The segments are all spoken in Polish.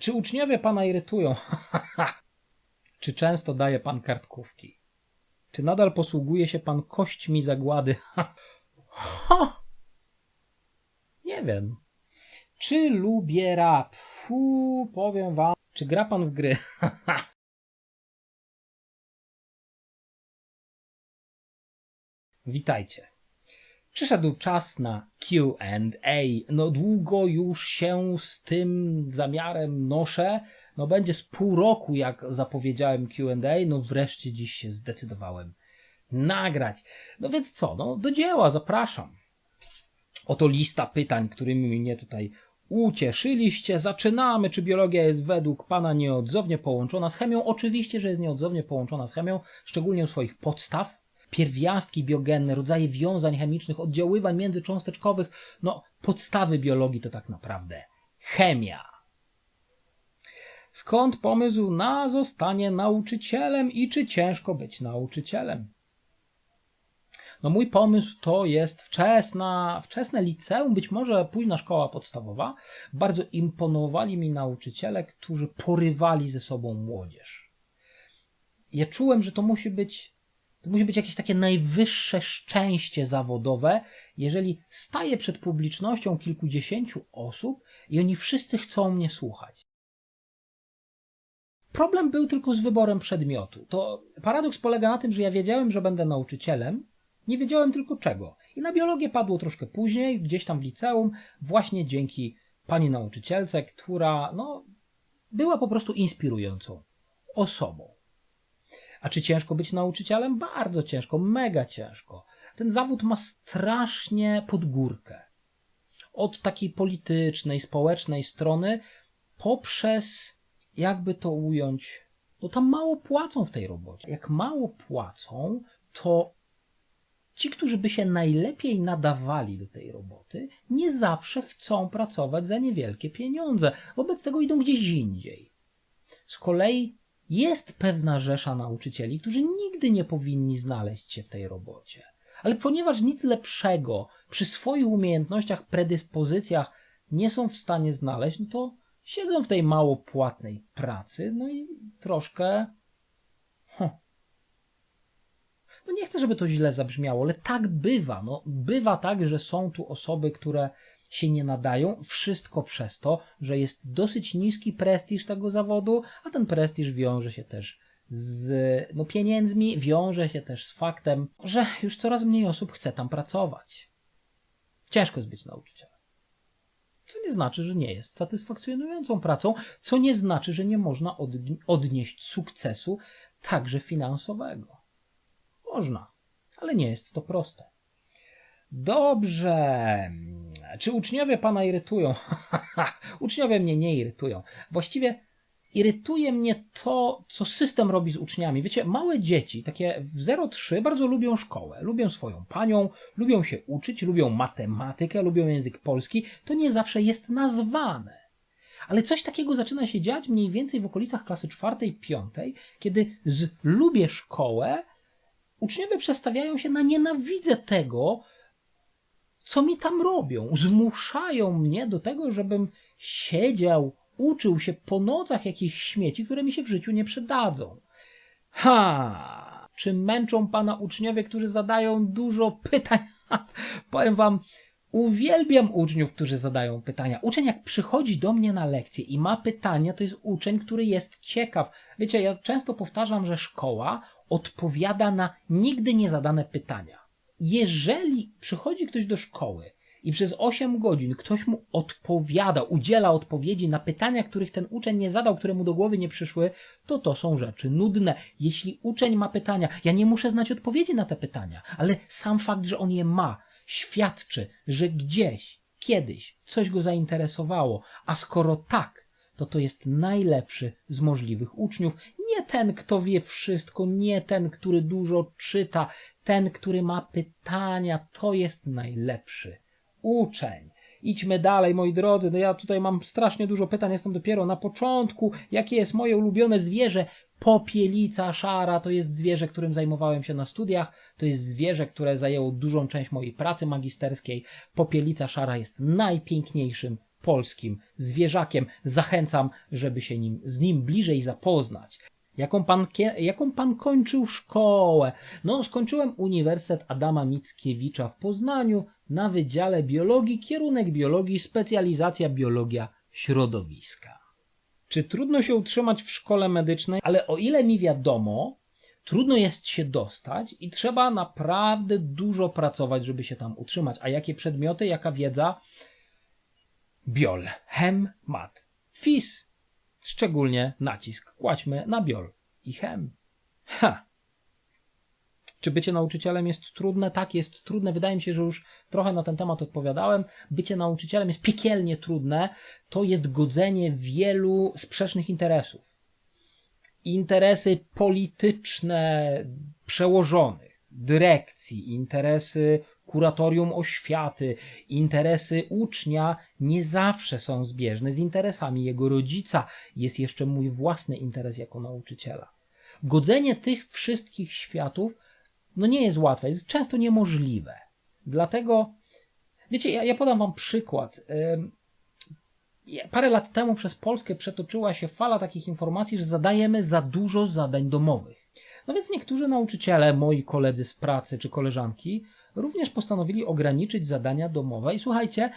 Czy uczniowie pana irytują? Czy często daje pan kartkówki? Czy nadal posługuje się pan kośćmi zagłady? Nie wiem. Czy lubię rap? Fu, powiem wam. Czy gra pan w gry? Witajcie. Przyszedł czas na QA. No długo już się z tym zamiarem noszę. No będzie z pół roku, jak zapowiedziałem QA. No wreszcie dziś się zdecydowałem nagrać. No więc co, no do dzieła, zapraszam. Oto lista pytań, którymi mnie tutaj ucieszyliście. Zaczynamy. Czy biologia jest według Pana nieodzownie połączona z chemią? Oczywiście, że jest nieodzownie połączona z chemią, szczególnie u swoich podstaw. Pierwiastki biogenne, rodzaje wiązań chemicznych, oddziaływań międzycząsteczkowych. No, podstawy biologii to tak naprawdę chemia. Skąd pomysł na zostanie nauczycielem i czy ciężko być nauczycielem? No mój pomysł to jest wczesna, wczesne liceum, być może późna szkoła podstawowa. Bardzo imponowali mi nauczyciele, którzy porywali ze sobą młodzież. Ja czułem, że to musi być to musi być jakieś takie najwyższe szczęście zawodowe, jeżeli staję przed publicznością kilkudziesięciu osób i oni wszyscy chcą mnie słuchać. Problem był tylko z wyborem przedmiotu. To paradoks polega na tym, że ja wiedziałem, że będę nauczycielem, nie wiedziałem tylko czego. I na biologię padło troszkę później, gdzieś tam w liceum, właśnie dzięki pani nauczycielce, która no, była po prostu inspirującą osobą. A czy ciężko być nauczycielem? Bardzo ciężko, mega ciężko. Ten zawód ma strasznie podgórkę. Od takiej politycznej, społecznej strony, poprzez, jakby to ująć, no tam mało płacą w tej robocie. Jak mało płacą, to ci, którzy by się najlepiej nadawali do tej roboty, nie zawsze chcą pracować za niewielkie pieniądze. Wobec tego idą gdzieś indziej. Z kolei jest pewna rzesza nauczycieli, którzy nigdy nie powinni znaleźć się w tej robocie. Ale ponieważ nic lepszego przy swoich umiejętnościach, predyspozycjach nie są w stanie znaleźć, no to siedzą w tej mało płatnej pracy, no i troszkę. Huh. No nie chcę, żeby to źle zabrzmiało, ale tak bywa. No, bywa tak, że są tu osoby, które się nie nadają. Wszystko przez to, że jest dosyć niski prestiż tego zawodu, a ten prestiż wiąże się też z no, pieniędzmi, wiąże się też z faktem, że już coraz mniej osób chce tam pracować. Ciężko jest być nauczycielem. Co nie znaczy, że nie jest satysfakcjonującą pracą, co nie znaczy, że nie można odnieść sukcesu także finansowego. Można, ale nie jest to proste. Dobrze. Czy uczniowie pana irytują? uczniowie mnie nie irytują. Właściwie irytuje mnie to, co system robi z uczniami. Wiecie, małe dzieci, takie w 0-3, bardzo lubią szkołę, lubią swoją panią, lubią się uczyć, lubią matematykę, lubią język polski. To nie zawsze jest nazwane. Ale coś takiego zaczyna się dziać mniej więcej w okolicach klasy czwartej, piątej, kiedy z lubię szkołę uczniowie przestawiają się na nienawidzę tego, co mi tam robią. Zmuszają mnie do tego, żebym siedział, uczył się po nocach jakichś śmieci, które mi się w życiu nie przydadzą. Ha! Czy męczą pana uczniowie, którzy zadają dużo pytań? Powiem wam, uwielbiam uczniów, którzy zadają pytania. Uczeń, jak przychodzi do mnie na lekcję i ma pytania, to jest uczeń, który jest ciekaw. Wiecie, ja często powtarzam, że szkoła odpowiada na nigdy nie zadane pytania jeżeli przychodzi ktoś do szkoły i przez 8 godzin ktoś mu odpowiada, udziela odpowiedzi na pytania, których ten uczeń nie zadał, które mu do głowy nie przyszły, to to są rzeczy nudne. Jeśli uczeń ma pytania, ja nie muszę znać odpowiedzi na te pytania, ale sam fakt, że on je ma, świadczy, że gdzieś, kiedyś coś go zainteresowało, a skoro tak, to to jest najlepszy z możliwych uczniów. Nie ten, kto wie wszystko, nie ten, który dużo czyta, ten, który ma pytania, to jest najlepszy uczeń. Idźmy dalej, moi drodzy. No ja tutaj mam strasznie dużo pytań, jestem dopiero na początku. Jakie jest moje ulubione zwierzę? Popielica szara to jest zwierzę, którym zajmowałem się na studiach. To jest zwierzę, które zajęło dużą część mojej pracy magisterskiej. Popielica szara jest najpiękniejszym polskim zwierzakiem. Zachęcam, żeby się nim, z nim bliżej zapoznać. Jaką pan, jaką pan kończył szkołę? No, skończyłem Uniwersytet Adama Mickiewicza w Poznaniu na Wydziale Biologii, kierunek biologii, specjalizacja biologia środowiska. Czy trudno się utrzymać w szkole medycznej? Ale o ile mi wiadomo, trudno jest się dostać i trzeba naprawdę dużo pracować, żeby się tam utrzymać. A jakie przedmioty, jaka wiedza? Biol, chem, mat, fis. Szczególnie nacisk kładźmy na biol i chem. Ha! Czy bycie nauczycielem jest trudne? Tak, jest trudne. Wydaje mi się, że już trochę na ten temat odpowiadałem. Bycie nauczycielem jest piekielnie trudne. To jest godzenie wielu sprzecznych interesów. Interesy polityczne przełożonych, dyrekcji, interesy kuratorium oświaty, interesy ucznia nie zawsze są zbieżne z interesami jego rodzica. Jest jeszcze mój własny interes jako nauczyciela. Godzenie tych wszystkich światów no nie jest łatwe, jest często niemożliwe. Dlatego, wiecie, ja, ja podam wam przykład. Parę lat temu przez Polskę przetoczyła się fala takich informacji, że zadajemy za dużo zadań domowych. No więc niektórzy nauczyciele, moi koledzy z pracy czy koleżanki, również postanowili ograniczyć zadania domowe i słuchajcie,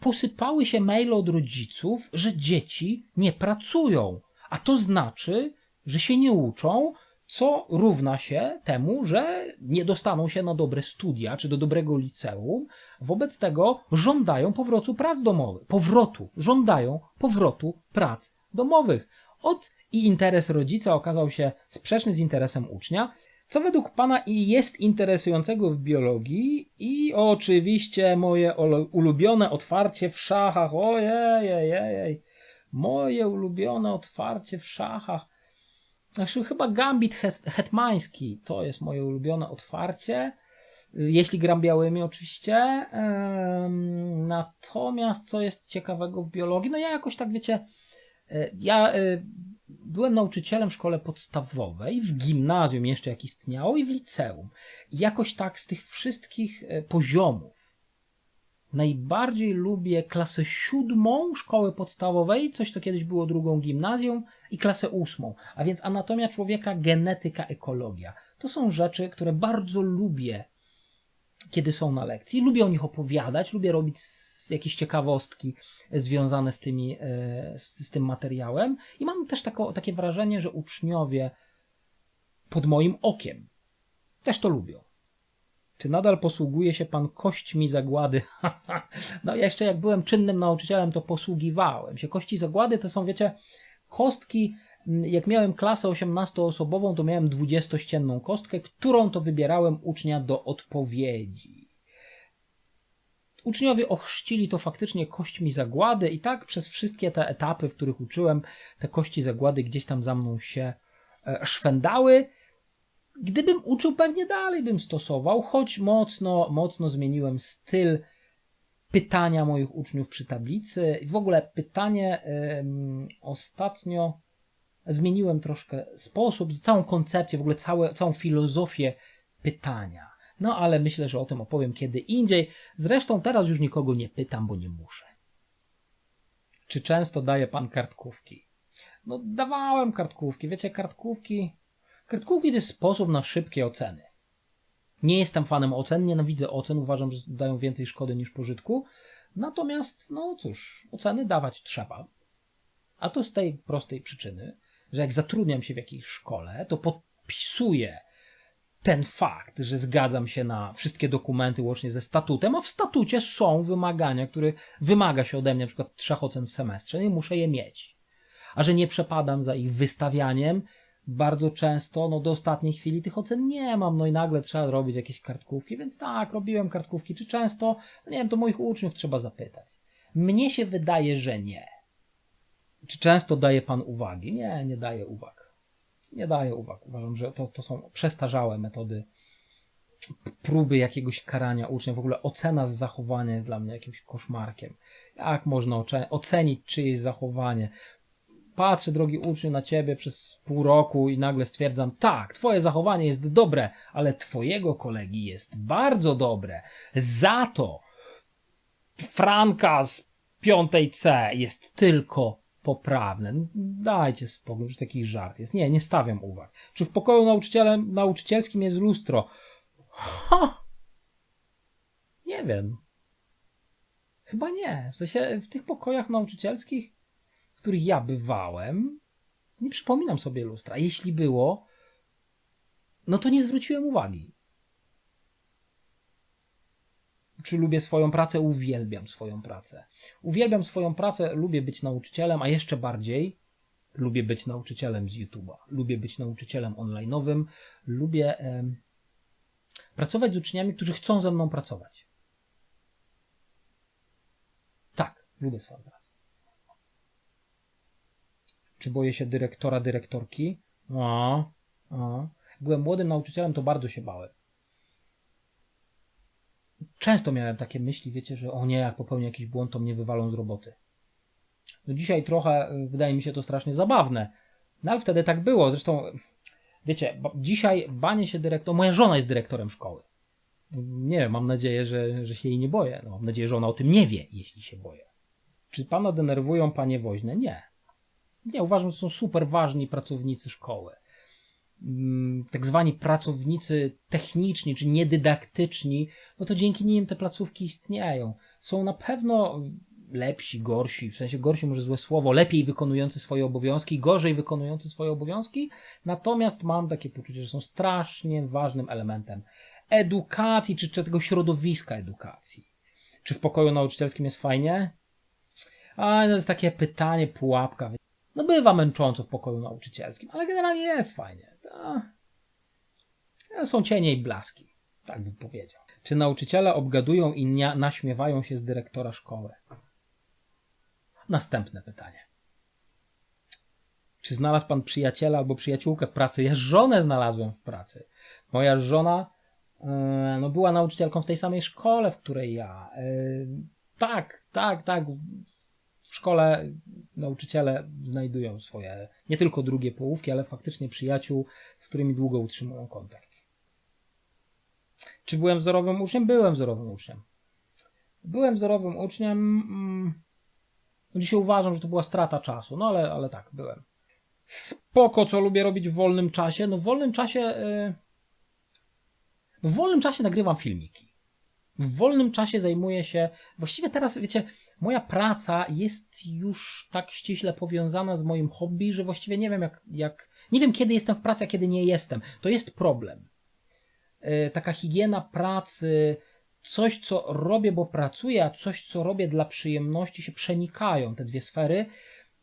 posypały się maile od rodziców, że dzieci nie pracują, a to znaczy, że się nie uczą, co równa się temu, że nie dostaną się na dobre studia czy do dobrego liceum. Wobec tego żądają powrotu prac domowych. Powrotu, żądają powrotu prac domowych. Od i interes rodzica okazał się sprzeczny z interesem ucznia, co według pana jest interesującego w biologii i oczywiście moje ulubione otwarcie w szachach. Ojej, ojej, ojej. Moje ulubione otwarcie w szachach. Znaczy, chyba gambit hetmański to jest moje ulubione otwarcie. Jeśli gram białymi, oczywiście. Natomiast co jest ciekawego w biologii? No ja jakoś tak wiecie, e, ja e, byłem nauczycielem w szkole podstawowej, w gimnazjum jeszcze jak istniało i w liceum. I jakoś tak z tych wszystkich e, poziomów najbardziej lubię klasę siódmą szkoły podstawowej, coś co kiedyś było drugą gimnazją, i klasę ósmą, a więc anatomia człowieka, genetyka, ekologia. To są rzeczy, które bardzo lubię, kiedy są na lekcji. Lubię o nich opowiadać, lubię robić jakieś ciekawostki związane z, tymi, e, z, z tym materiałem i mam też tako, takie wrażenie, że uczniowie pod moim okiem też to lubią. Czy nadal posługuje się pan kośćmi zagłady? no jeszcze jak byłem czynnym nauczycielem, to posługiwałem się. Kości zagłady to są, wiecie, kostki. Jak miałem klasę 18-osobową, to miałem 20-ścienną kostkę, którą to wybierałem ucznia do odpowiedzi. Uczniowie ochrzcili to faktycznie kośćmi zagłady i tak przez wszystkie te etapy, w których uczyłem, te kości zagłady gdzieś tam za mną się e, szwędały. Gdybym uczył, pewnie dalej bym stosował, choć mocno, mocno zmieniłem styl pytania moich uczniów przy tablicy. W ogóle pytanie ostatnio zmieniłem troszkę sposób, całą koncepcję, w ogóle całe, całą filozofię pytania. No ale myślę, że o tym opowiem kiedy indziej. Zresztą teraz już nikogo nie pytam, bo nie muszę. Czy często daje pan kartkówki? No dawałem kartkówki. Wiecie, kartkówki Kartkówki to jest sposób na szybkie oceny. Nie jestem fanem ocen, nienawidzę ocen, uważam, że dają więcej szkody niż pożytku. Natomiast, no cóż, oceny dawać trzeba. A to z tej prostej przyczyny, że jak zatrudniam się w jakiejś szkole, to podpisuję ten fakt, że zgadzam się na wszystkie dokumenty łącznie ze statutem, a w statucie są wymagania, które wymaga się ode mnie na przykład trzech ocen w semestrze i muszę je mieć. A że nie przepadam za ich wystawianiem, bardzo często, no do ostatniej chwili tych ocen nie mam, no i nagle trzeba robić jakieś kartkówki, więc tak, robiłem kartkówki, czy często, no nie wiem, to moich uczniów trzeba zapytać. Mnie się wydaje, że nie. Czy często daje pan uwagi? Nie, nie daje uwag. Nie daje uwag. Uważam, że to, to są przestarzałe metody próby jakiegoś karania ucznia. W ogóle ocena z zachowania jest dla mnie jakimś koszmarkiem. Jak można oce- ocenić czyjeś zachowanie? patrzę, drogi uczniu, na ciebie przez pół roku i nagle stwierdzam, tak, twoje zachowanie jest dobre, ale twojego kolegi jest bardzo dobre. Za to Franka z piątej C jest tylko poprawne. Dajcie spokój, że taki żart jest. Nie, nie stawiam uwag. Czy w pokoju nauczycielem, nauczycielskim jest lustro? Ha! Nie wiem. Chyba nie. W sensie w tych pokojach nauczycielskich, w których ja bywałem, nie przypominam sobie lustra. Jeśli było, no to nie zwróciłem uwagi. Czy lubię swoją pracę? Uwielbiam swoją pracę. Uwielbiam swoją pracę, lubię być nauczycielem, a jeszcze bardziej lubię być nauczycielem z YouTube'a. Lubię być nauczycielem online'owym. Lubię pracować z uczniami, którzy chcą ze mną pracować. Tak, lubię swoją pracę. Czy boję się dyrektora, dyrektorki? A, a. Byłem młodym nauczycielem, to bardzo się bałem. Często miałem takie myśli, wiecie, że o nie, jak popełnię jakiś błąd, to mnie wywalą z roboty. No dzisiaj trochę y, wydaje mi się to strasznie zabawne. No ale wtedy tak było. Zresztą, wiecie, dzisiaj banie się dyrektor. Moja żona jest dyrektorem szkoły. Nie mam nadzieję, że, że się jej nie boję. No, mam nadzieję, że ona o tym nie wie, jeśli się boję. Czy pana denerwują panie woźne? Nie. Nie, uważam, że są super ważni pracownicy szkoły. Mm, Tak zwani pracownicy techniczni czy niedydaktyczni, no to dzięki nim te placówki istnieją. Są na pewno lepsi, gorsi, w sensie gorsi może złe słowo, lepiej wykonujący swoje obowiązki, gorzej wykonujący swoje obowiązki, natomiast mam takie poczucie, że są strasznie ważnym elementem edukacji, czy, czy tego środowiska edukacji. Czy w pokoju nauczycielskim jest fajnie? A, to jest takie pytanie, pułapka. No bywa męcząco w pokoju nauczycielskim, ale generalnie jest fajnie. To... Są cienie i blaski, tak bym powiedział. Czy nauczyciele obgadują i naśmiewają się z dyrektora szkoły? Następne pytanie. Czy znalazł pan przyjaciela albo przyjaciółkę w pracy? Ja żonę znalazłem w pracy. Moja żona e, no, była nauczycielką w tej samej szkole, w której ja. E, Tak, tak, tak. W szkole nauczyciele znajdują swoje nie tylko drugie połówki, ale faktycznie przyjaciół, z którymi długo utrzymują kontakt. Czy byłem wzorowym uczniem? Byłem wzorowym uczniem. Byłem wzorowym uczniem. mm, no Dzisiaj uważam, że to była strata czasu, no ale, ale tak, byłem. Spoko, co lubię robić w wolnym czasie. No w wolnym czasie. Yy... W wolnym czasie nagrywam filmiki. W wolnym czasie zajmuję się. Właściwie teraz, wiecie, moja praca jest już tak ściśle powiązana z moim hobby, że właściwie nie wiem, jak, jak. Nie wiem, kiedy jestem w pracy, a kiedy nie jestem. To jest problem. Yy, taka higiena pracy, coś, co robię, bo pracuję, a coś, co robię dla przyjemności, się przenikają te dwie sfery.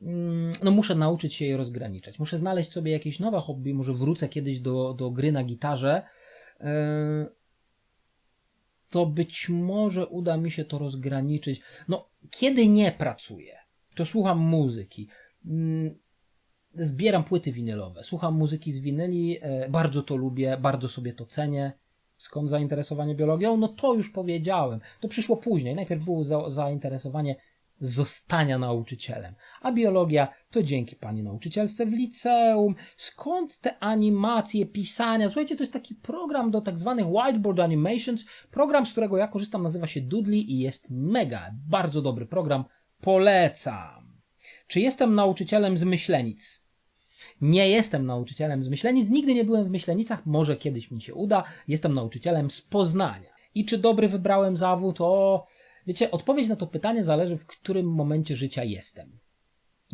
Mm, No, muszę nauczyć się je rozgraniczać. Muszę znaleźć sobie jakieś nowe hobby. Może wrócę kiedyś do, do gry na gitarze. To być może uda mi się to rozgraniczyć. No, kiedy nie pracuję, to słucham muzyki. Mm, Zbieram płyty winylowe, słucham muzyki z winyli, e, bardzo to lubię, bardzo sobie to cenię. Skąd zainteresowanie biologią? No to już powiedziałem. To przyszło później. Najpierw było za, zainteresowanie zostania nauczycielem. A biologia to dzięki pani nauczycielce w liceum. Skąd te animacje, pisania? Słuchajcie, to jest taki program do tak zwanych whiteboard animations. Program, z którego ja korzystam, nazywa się Doodly i jest mega, bardzo dobry program. Polecam. Czy jestem nauczycielem z myślenic? Nie jestem nauczycielem z Myślenic, nigdy nie byłem w Myślenicach, może kiedyś mi się uda. Jestem nauczycielem z Poznania. I czy dobry wybrałem zawód? O, wiecie, odpowiedź na to pytanie zależy, w którym momencie życia jestem.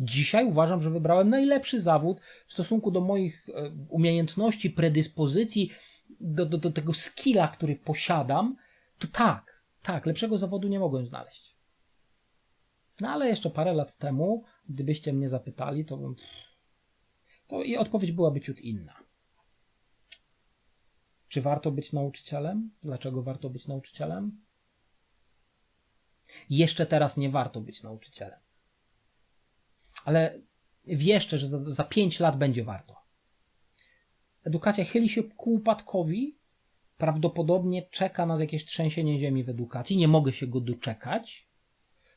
Dzisiaj uważam, że wybrałem najlepszy zawód w stosunku do moich e, umiejętności, predyspozycji, do, do, do tego skilla, który posiadam. To tak, tak, lepszego zawodu nie mogłem znaleźć. No ale jeszcze parę lat temu, gdybyście mnie zapytali, to bym to i odpowiedź byłaby ciut inna. Czy warto być nauczycielem? Dlaczego warto być nauczycielem? Jeszcze teraz nie warto być nauczycielem. Ale wierzcie, że za, za 5 lat będzie warto. Edukacja chyli się ku upadkowi. Prawdopodobnie czeka nas jakieś trzęsienie ziemi w edukacji. Nie mogę się go doczekać,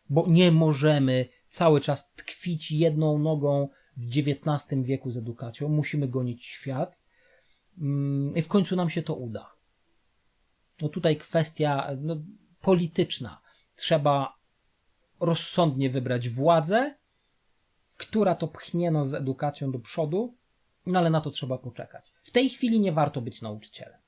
bo nie możemy cały czas tkwić jedną nogą w XIX wieku z edukacją. Musimy gonić świat Mm, i w końcu nam się to uda. No tutaj kwestia no, polityczna. Trzeba rozsądnie wybrać władzę, która to pchnie nas z edukacją do przodu, no ale na to trzeba poczekać. W tej chwili nie warto być nauczycielem.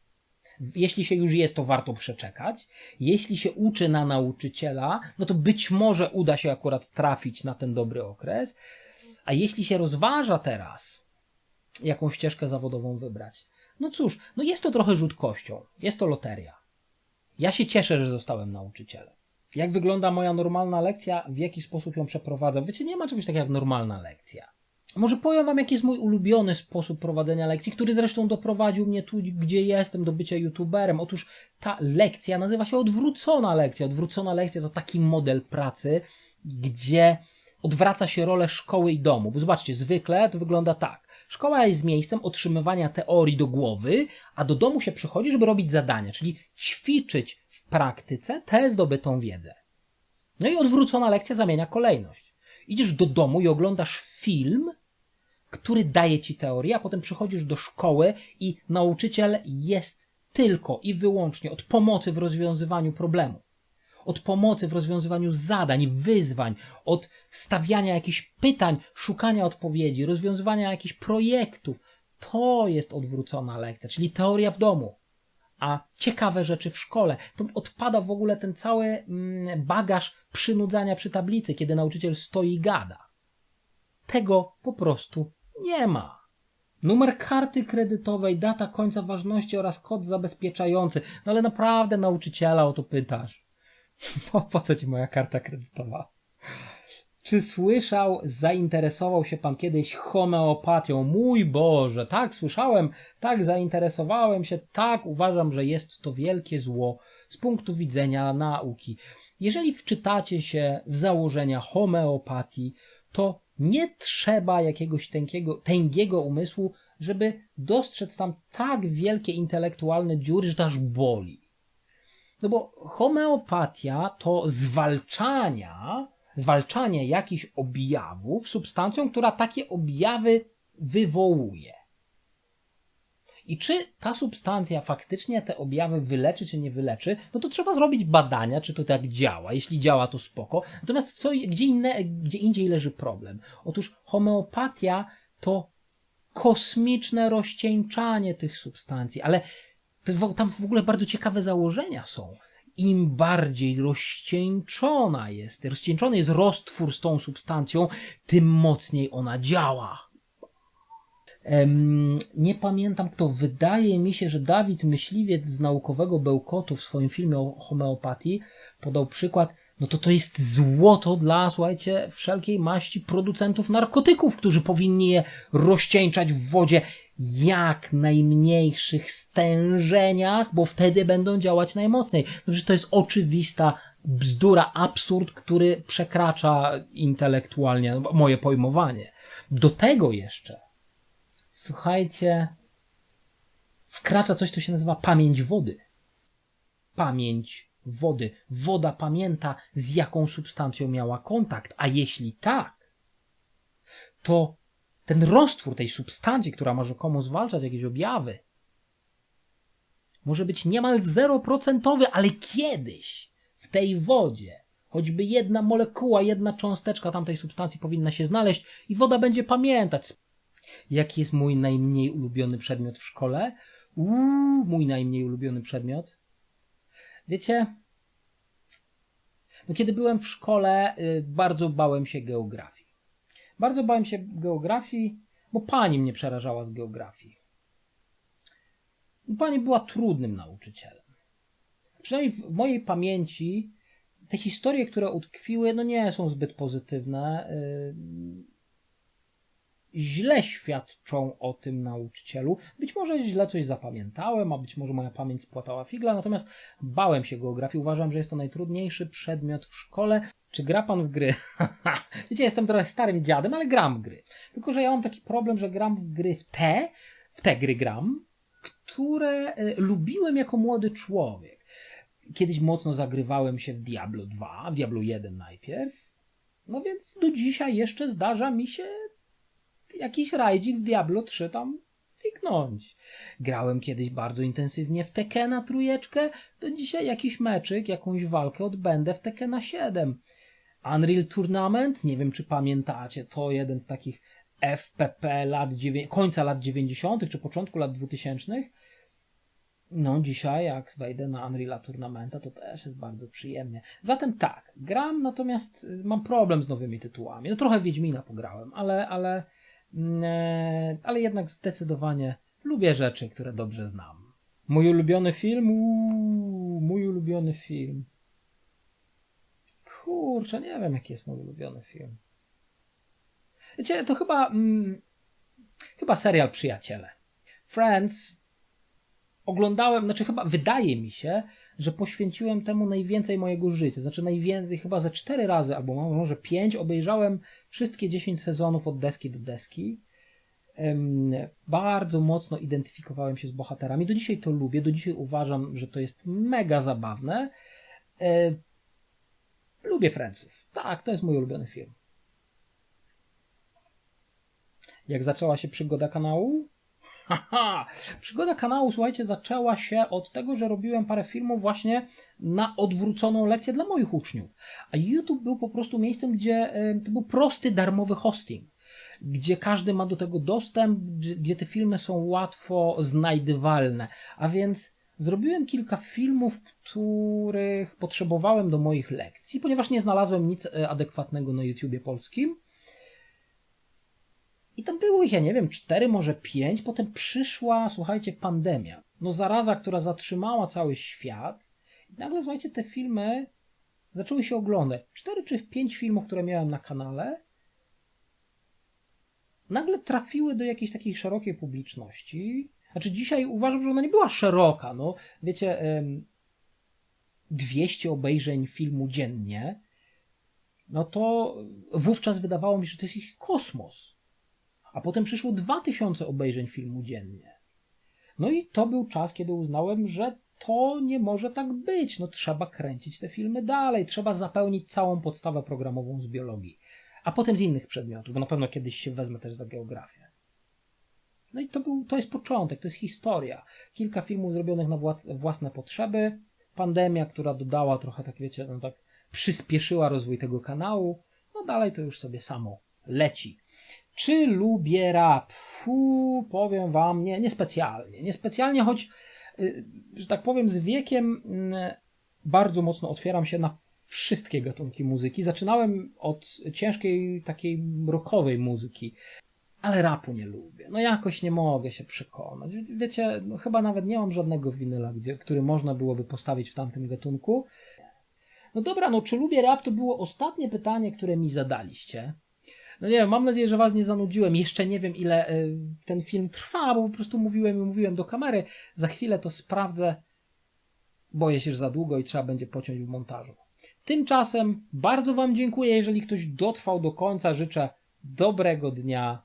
Jeśli się już jest, to warto przeczekać. Jeśli się uczy na nauczyciela, no to być może uda się akurat trafić na ten dobry okres. A jeśli się rozważa teraz, jaką ścieżkę zawodową wybrać, no cóż, no jest to trochę rzut kością, jest to loteria. Ja się cieszę, że zostałem nauczycielem. Jak wygląda moja normalna lekcja, w jaki sposób ją przeprowadzam? Wiecie, nie ma czegoś takiego jak normalna lekcja. Może powiem wam, jaki jest mój ulubiony sposób prowadzenia lekcji, który zresztą doprowadził mnie tu, gdzie jestem, do bycia youtuberem. Otóż ta lekcja nazywa się odwrócona lekcja. Odwrócona lekcja to taki model pracy, gdzie odwraca się rolę szkoły i domu. Bo zobaczcie, zwykle to wygląda tak. Szkoła jest miejscem otrzymywania teorii do głowy, a do domu się przychodzi, żeby robić zadania, czyli ćwiczyć praktyce tę zdobytą wiedzę. No i odwrócona lekcja zamienia kolejność. Idziesz do domu i oglądasz film, który daje ci teorię, a potem przychodzisz do szkoły i nauczyciel jest tylko i wyłącznie od pomocy w rozwiązywaniu problemów od pomocy w rozwiązywaniu zadań, wyzwań, od stawiania jakichś pytań, szukania odpowiedzi, rozwiązywania jakichś projektów. To jest odwrócona lekcja, czyli teoria w domu. A ciekawe rzeczy w szkole. To odpada w ogóle ten cały mm, bagaż przynudzania przy tablicy, kiedy nauczyciel stoi i gada. Tego po prostu nie ma. Numer karty kredytowej, data końca ważności oraz kod zabezpieczający. No ale naprawdę nauczyciela o to pytasz. Po, po co ci moja karta kredytowa? Czy słyszał, zainteresował się pan kiedyś homeopatią? Mój Boże, tak, słyszałem, tak, zainteresowałem się, tak, uważam, że jest to wielkie zło z punktu widzenia nauki. Jeżeli wczytacie się w założenia homeopatii, to nie trzeba jakiegoś tęgiego, tęgiego umysłu, żeby dostrzec tam tak wielkie intelektualne dziury, że aż boli. No bo homeopatia to zwalczania, zwalczanie jakichś objawów substancją, która takie objawy wywołuje. I czy ta substancja faktycznie te objawy wyleczy, czy nie wyleczy, no to trzeba zrobić badania, czy to tak działa. Jeśli działa, to spoko. Natomiast co, gdzie, inne, gdzie indziej leży problem? Otóż homeopatia to kosmiczne rozcieńczanie tych substancji, ale tam w ogóle bardzo ciekawe założenia są. Im bardziej rozcieńczona jest, rozcieńczony jest roztwór z tą substancją, tym mocniej ona działa. Nie pamiętam kto. Wydaje mi się, że Dawid Myśliwiec z naukowego bełkotu w swoim filmie o homeopatii podał przykład. No to to jest złoto dla, słuchajcie, wszelkiej maści producentów narkotyków, którzy powinni je rozcieńczać w wodzie jak najmniejszych stężeniach, bo wtedy będą działać najmocniej. No to jest oczywista bzdura, absurd, który przekracza intelektualnie moje pojmowanie. Do tego jeszcze, słuchajcie, wkracza coś, co się nazywa pamięć wody. Pamięć wody. Woda pamięta, z jaką substancją miała kontakt, a jeśli tak, to ten roztwór tej substancji, która ma rzekomo zwalczać jakieś objawy, może być niemal zeroprocentowy, ale kiedyś w tej wodzie choćby jedna molekuła, jedna cząsteczka tamtej substancji powinna się znaleźć i woda będzie pamiętać. Jaki jest mój najmniej ulubiony przedmiot w szkole? Uuu, mój najmniej ulubiony przedmiot. Wiecie, no kiedy byłem w szkole, y, bardzo bałem się geografii. Bardzo bałem się geografii, bo pani mnie przerażała z geografii. Pani była trudnym nauczycielem. Przynajmniej w mojej pamięci te historie, które utkwiły, no nie są zbyt pozytywne. Y, źle świadczą o tym nauczycielu. Być może źle coś zapamiętałem, a być może moja pamięć spłatała figla, natomiast bałem się geografii. Uważam, że jest to najtrudniejszy przedmiot w szkole. Czy gra pan w gry? Wiecie, jestem trochę starym dziadem, ale gram w gry. Tylko, że ja mam taki problem, że gram w gry w te, w te gry gram, które y, lubiłem jako młody człowiek. Kiedyś mocno zagrywałem się w Diablo 2, w Diablo 1 najpierw. No więc do dzisiaj jeszcze zdarza mi się jakiś rajdzik w Diablo 3 tam fiknąć. Grałem kiedyś bardzo intensywnie w Tekena trójeczkę, to dzisiaj jakiś meczyk, jakąś walkę odbędę w Tekena 7. Unreal Tournament, nie wiem czy pamiętacie, to jeden z takich FPP lat końca lat 90. czy początku lat 2000. No, dzisiaj jak wejdę na Unreal Tournamenta, to też jest bardzo przyjemnie. Zatem tak, gram, natomiast y, mam problem z nowymi tytułami. No trochę Wiedźmina pograłem, ale, ale, mm, e, ale jednak zdecydowanie lubię rzeczy, które dobrze znam. Mój ulubiony film? Uuu, mój ulubiony film. Kurczę, nie wiem jaki jest mój ulubiony film. Wiecie, to chyba mm, chyba serial Przyjaciele. Friends oglądałem, znaczy chyba wydaje mi się, że poświęciłem temu najwięcej mojego życia. Znaczy najwięcej, chyba ze cztery razy, albo może pięć, obejrzałem wszystkie 10 sezonów od deski do deski. Bardzo mocno identyfikowałem się z bohaterami. Do dzisiaj to lubię, do dzisiaj uważam, że to jest mega zabawne. Lubię Friendsów. Tak, to jest mój ulubiony film. Jak zaczęła się przygoda kanału? Haha! Przygoda kanału, słuchajcie, zaczęła się od tego, że robiłem parę filmów właśnie na odwróconą lekcję dla moich uczniów. A YouTube był po prostu miejscem, gdzie e, to był prosty, darmowy hosting, gdzie każdy ma do tego dostęp, gdzie te filmy są łatwo znajdywalne. A więc zrobiłem kilka filmów, których potrzebowałem do moich lekcji, ponieważ nie znalazłem nic e, adekwatnego na YouTubie polskim. I tam było ich, ja nie wiem, cztery, może pięć. Potem przyszła, słuchajcie, pandemia. No zaraza, która zatrzymała cały świat. I nagle, słuchajcie, te filmy zaczęły się oglądać. Cztery czy pięć filmów, które miałem na kanale, nagle trafiły do jakiejś takiej szerokiej publiczności. Znaczy dzisiaj uważam, że ona nie była szeroka. No, wiecie, em, 200 obejrzeń filmu dziennie, no to wówczas wydawało mi się, że to jest jakiś kosmos a potem przyszło 2000 obejrzeń filmu dziennie. No i to był czas, kiedy uznałem, że to nie może tak być. No trzeba kręcić te filmy dalej, trzeba zapełnić całą podstawę programową z biologii, a potem z innych przedmiotów, bo na pewno kiedyś się wezmę też za geografię. No i to, był, to jest początek, to jest historia. Kilka filmów zrobionych na własne potrzeby, pandemia, która dodała trochę, tak wiecie, no tak przyspieszyła rozwój tego kanału, no dalej to już sobie samo leci. Czy lubię rap? Fu, powiem wam, nie, niespecjalnie. Niespecjalnie, choć, y, że tak powiem, z wiekiem mm, bardzo mocno otwieram się na wszystkie gatunki muzyki. Zaczynałem od ciężkiej, takiej rockowej muzyki, ale rapu nie lubię. No jakoś nie mogę się przekonać. Wie- Wiecie, no chyba nawet nie mam żadnego winyla, gdzie, który można byłoby postawić w tamtym gatunku. No dobra, no czy lubię rap, to było ostatnie pytanie, które mi zadaliście. No nie wiem, mam nadzieję, że was nie zanudziłem. Jeszcze nie wiem, ile y, ten film trwa, bo po prostu mówiłem i mówiłem do kamery. Za chwilę to sprawdzę. Boję się, że za długo i trzeba będzie pociąć w montażu. Tymczasem bardzo wam dziękuję, jeżeli ktoś dotrwał do końca. Życzę dobrego dnia